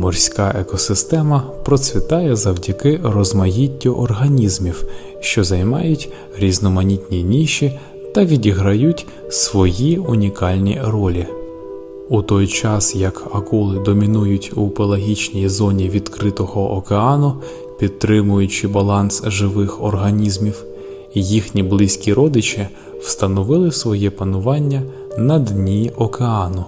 Морська екосистема процвітає завдяки розмаїттю організмів, що займають різноманітні ніші та відіграють свої унікальні ролі. У той час як акули домінують у пелагічній зоні відкритого океану, підтримуючи баланс живих організмів, їхні близькі родичі встановили своє панування на дні океану.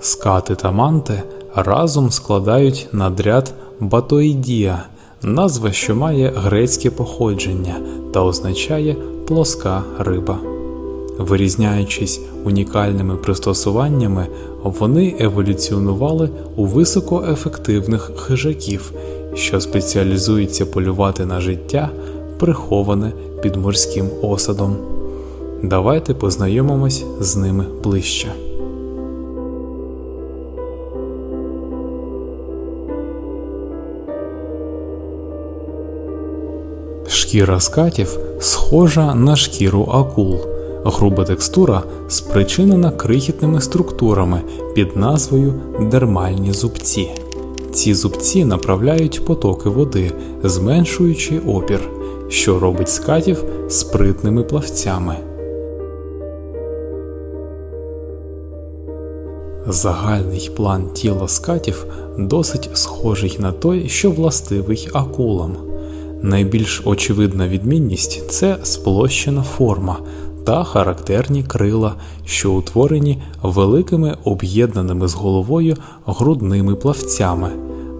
Скати та манти разом складають надряд Батоїдія, назва, що має грецьке походження та означає плоска риба. Вирізняючись унікальними пристосуваннями, вони еволюціонували у високоефективних хижаків, що спеціалізуються полювати на життя, приховане під морським осадом. Давайте познайомимось з ними ближче. Шкіра скатів схожа на шкіру акул. Груба текстура спричинена крихітними структурами під назвою дермальні зубці. Ці зубці направляють потоки води, зменшуючи опір, що робить скатів спритними плавцями. Загальний план тіла скатів досить схожий на той, що властивий акулам. Найбільш очевидна відмінність це сплощена форма та характерні крила, що утворені великими об'єднаними з головою грудними плавцями.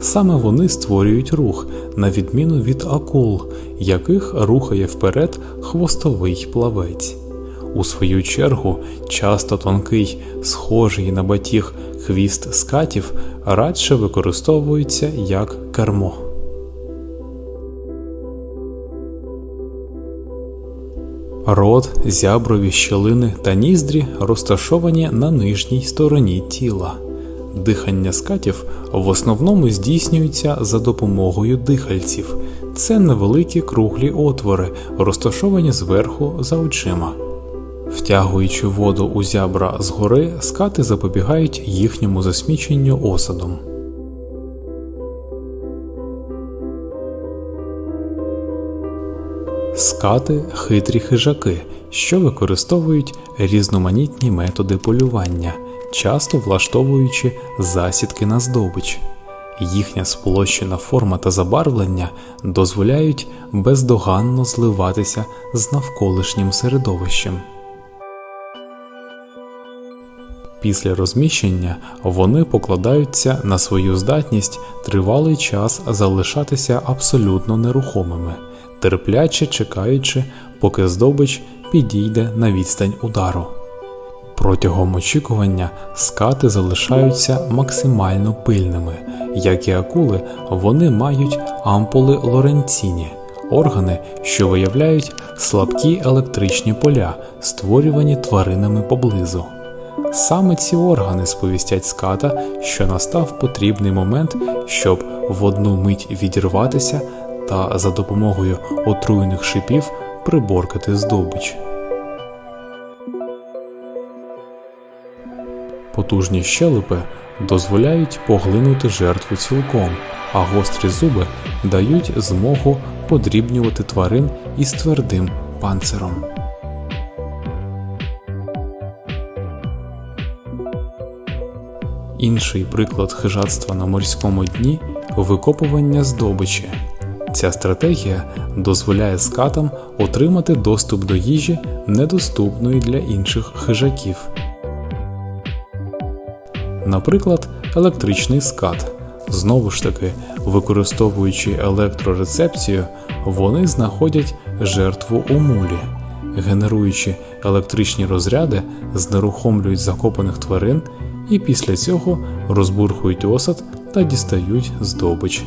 Саме вони створюють рух, на відміну від акул, яких рухає вперед хвостовий плавець. У свою чергу, часто тонкий, схожий на батіг хвіст скатів радше використовується як кермо. Рот, зяброві щелини та ніздрі розташовані на нижній стороні тіла. Дихання скатів в основному здійснюється за допомогою дихальців. Це невеликі круглі отвори, розташовані зверху за очима. Втягуючи воду у зябра згори, скати запобігають їхньому засміченню осадом. Скати хитрі хижаки, що використовують різноманітні методи полювання, часто влаштовуючи засідки на здобич. Їхня сплощена форма та забарвлення дозволяють бездоганно зливатися з навколишнім середовищем. Після розміщення вони покладаються на свою здатність тривалий час залишатися абсолютно нерухомими, терпляче чекаючи, поки здобич підійде на відстань удару. Протягом очікування скати залишаються максимально пильними, як і акули, вони мають ампули Лоренціні, органи, що виявляють слабкі електричні поля, створювані тваринами поблизу. Саме ці органи сповістять ската, що настав потрібний момент, щоб в одну мить відірватися та за допомогою отруйних шипів приборкати здобич. Потужні щелепи дозволяють поглинути жертву цілком, а гострі зуби дають змогу подрібнювати тварин із твердим панциром. Інший приклад хижацтва на морському дні викопування здобичі. Ця стратегія дозволяє скатам отримати доступ до їжі, недоступної для інших хижаків. Наприклад, електричний скат. Знову ж таки, використовуючи електрорецепцію, вони знаходять жертву у мулі, генеруючи електричні розряди, знерухомлюють закопаних тварин і після цього розбурхують осад та дістають здобич.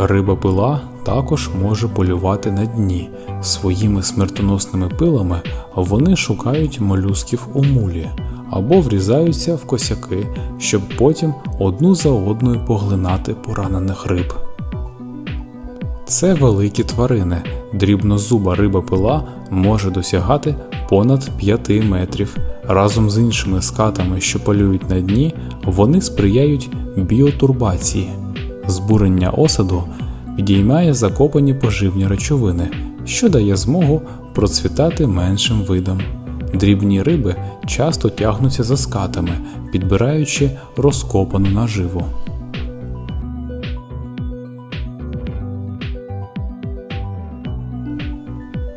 Риба пила також може полювати на дні. Своїми смертоносними пилами вони шукають молюсків у мулі або врізаються в косяки, щоб потім одну за одною поглинати поранених риб. Це великі тварини. Дрібнозуба риба пила може досягати понад 5 метрів. Разом з іншими скатами, що полюють на дні, вони сприяють біотурбації. Збурення осаду підіймає закопані поживні речовини, що дає змогу процвітати меншим видам. Дрібні риби часто тягнуться за скатами, підбираючи розкопану наживу.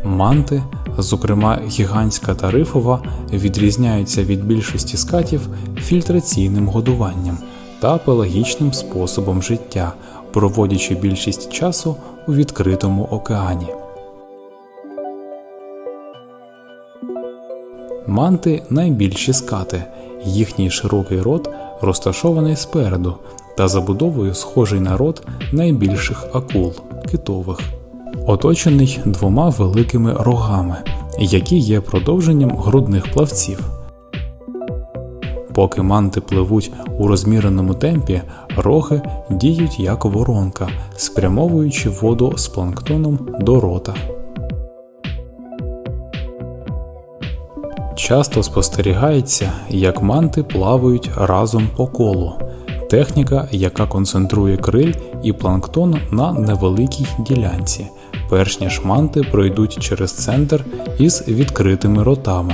Манти, зокрема гігантська та рифова, відрізняються від більшості скатів фільтраційним годуванням та пелагічним способом життя, проводячи більшість часу у відкритому океані. Манти найбільші скати, їхній широкий рот розташований спереду та забудовою схожий на рот найбільших акул китових, оточений двома великими рогами, які є продовженням грудних плавців. Поки манти пливуть у розміреному темпі, роги діють як воронка, спрямовуючи воду з планктоном до рота. Часто спостерігається, як манти плавають разом по колу, техніка, яка концентрує криль і планктон на невеликій ділянці, перш ніж манти пройдуть через центр із відкритими ротами.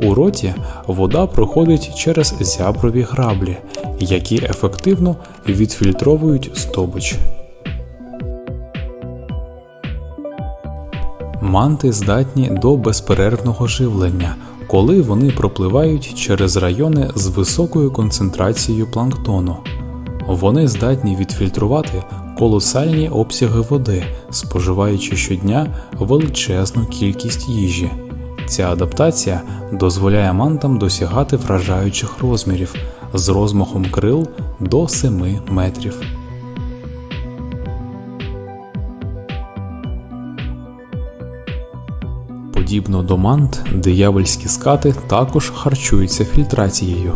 У роті вода проходить через зяброві граблі, які ефективно відфільтровують здобич. Манти здатні до безперервного живлення, коли вони пропливають через райони з високою концентрацією планктону. Вони здатні відфільтрувати колосальні обсяги води, споживаючи щодня величезну кількість їжі. Ця адаптація дозволяє мантам досягати вражаючих розмірів з розмахом крил до 7 метрів. Подібно до мант, диявольські скати також харчуються фільтрацією.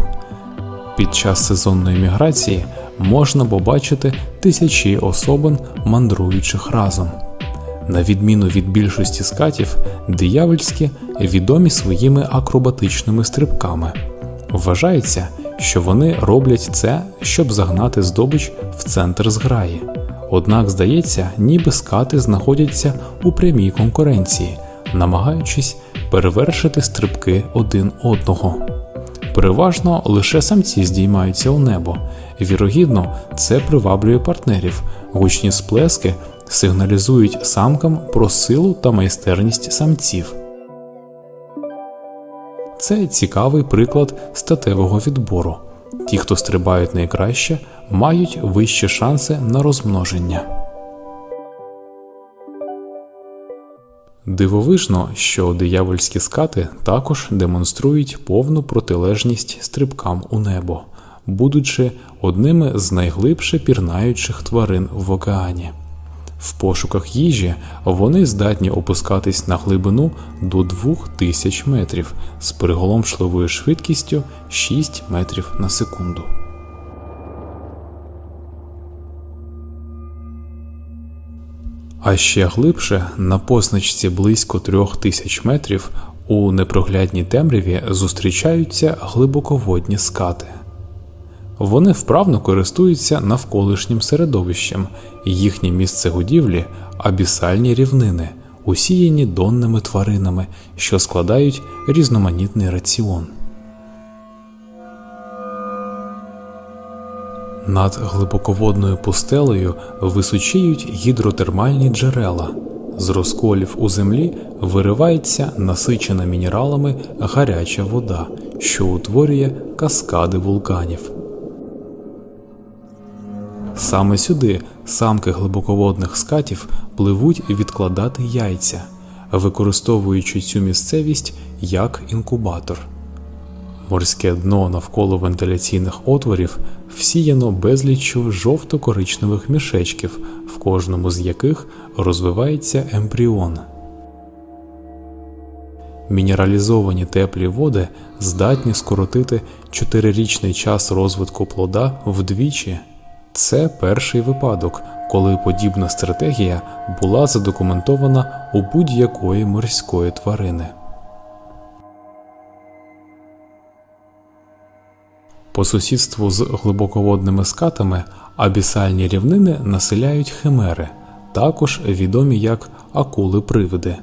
Під час сезонної міграції можна побачити тисячі особин, мандруючих разом. На відміну від більшості скатів, диявольські відомі своїми акробатичними стрибками. Вважається, що вони роблять це, щоб загнати здобич в центр зграї. Однак, здається, ніби скати знаходяться у прямій конкуренції, намагаючись перевершити стрибки один одного. Переважно лише самці здіймаються у небо, вірогідно, це приваблює партнерів, гучні сплески сигналізують самкам про силу та майстерність самців. Це цікавий приклад статевого відбору. Ті, хто стрибають найкраще, мають вищі шанси на розмноження. Дивовижно, що диявольські скати також демонструють повну протилежність стрибкам у небо, будучи одними з найглибше пірнаючих тварин в океані. В пошуках їжі вони здатні опускатись на глибину до 2000 метрів з приголомшливою швидкістю 6 метрів на секунду. А ще глибше на позначці близько 3000 метрів у непроглядній темряві зустрічаються глибоководні скати. Вони вправно користуються навколишнім середовищем, їхнє місце годівлі абісальні рівнини, усіяні донними тваринами, що складають різноманітний раціон. Над глибоководною пустелею височіють гідротермальні джерела. З розколів у землі виривається насичена мінералами гаряча вода, що утворює каскади вулканів. Саме сюди самки глибоководних скатів пливуть відкладати яйця, використовуючи цю місцевість як інкубатор. Морське дно навколо вентиляційних отворів всіяно безліччю жовто-коричневих мішечків, в кожному з яких розвивається ембріон. Мінералізовані теплі води здатні скоротити чотирирічний час розвитку плода вдвічі. Це перший випадок, коли подібна стратегія була задокументована у будь-якої морської тварини. По сусідству з глибоководними скатами абісальні рівнини населяють химери, також відомі як акули-привиди.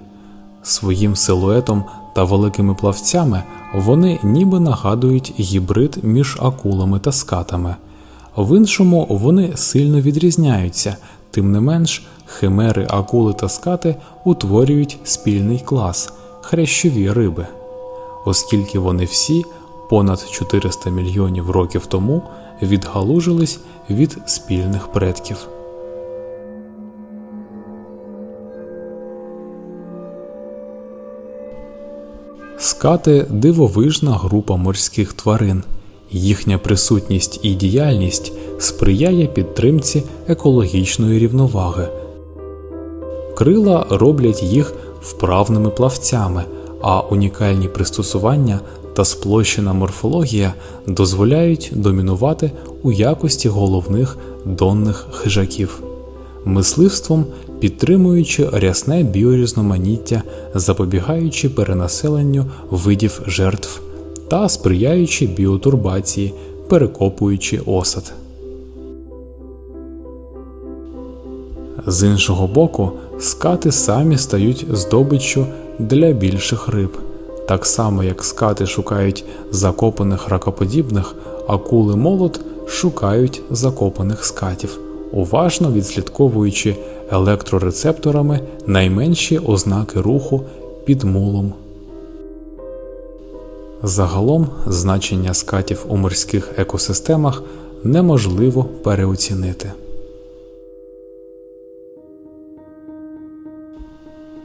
Своїм силуетом та великими плавцями вони ніби нагадують гібрид між акулами та скатами. В іншому вони сильно відрізняються, тим не менш, химери, акули та скати утворюють спільний клас хрящові риби, оскільки вони всі понад 400 мільйонів років тому відгалужились від спільних предків. Скати дивовижна група морських тварин. Їхня присутність і діяльність сприяє підтримці екологічної рівноваги. Крила роблять їх вправними плавцями, а унікальні пристосування та сплощена морфологія дозволяють домінувати у якості головних донних хижаків мисливством підтримуючи рясне біорізноманіття, запобігаючи перенаселенню видів жертв та сприяючи біотурбації, перекопуючи осад. З іншого боку, скати самі стають здобиччю для більших риб. Так само, як скати шукають закопаних ракоподібних, акули молот шукають закопаних скатів уважно відслідковуючи електрорецепторами найменші ознаки руху під мулом. Загалом значення скатів у морських екосистемах неможливо переоцінити.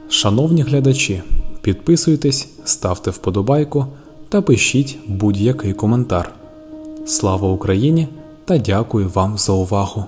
Шановні глядачі, підписуйтесь, ставте вподобайку та пишіть будь-який коментар. Слава Україні та дякую вам за увагу!